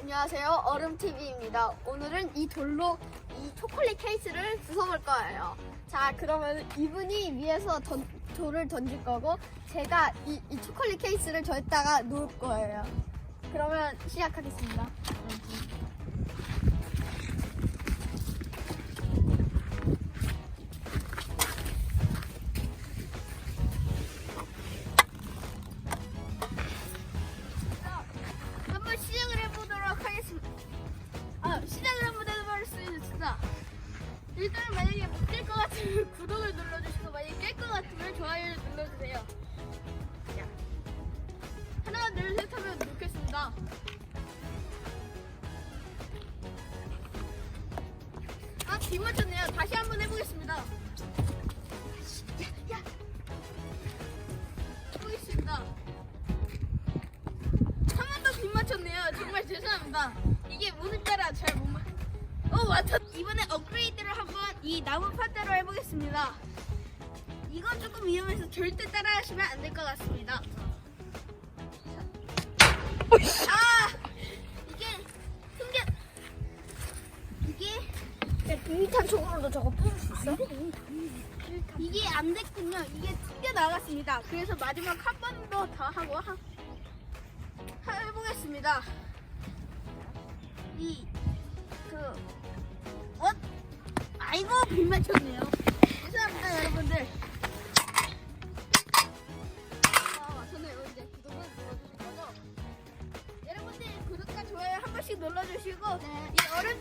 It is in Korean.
안녕하세요. 얼음TV입니다. 오늘은 이 돌로 이 초콜릿 케이스를 부숴볼 거예요. 자, 그러면 이분이 위에서 던, 돌을 던질 거고, 제가 이, 이 초콜릿 케이스를 저에다가 놓을 거예요. 그러면 시작하겠습니다. 수 있습니다. 일단 만약에 못 깰 것 같으면 구독을 눌러주시고 만약에 깰 것 같으면 좋아요를 눌러주세요. 자, 하나, 둘, 셋 하면 놓겠습니다. 아, 빗 맞췄네요. 다시 한번 해보겠습니다. 야, 야. 해보겠습니다. 한 번더빗 맞췄네요. 정말 죄송합니다. 이게 오늘따라 잘 못 맞. 어 맞다. 이번에 업그레이드를 한번 이 나무 판대로 해보겠습니다. 이건 조금 위험해서 절대 따라하시면 안 될 것 같습니다. 아 이게 숨겨 이게 비탄 쪽으로도 저거 풀 수 있어? 이게 안 됐군요. 이게 튕겨 나갔습니다. 그래서 마지막 한 번 더 더 하고 하, 하- 해보겠습니다. 이, 그, 어? 아이고, 빗 맞췄네요. 죄송합니다, 여러분들. 아, 눌러주시고, 이 얼음,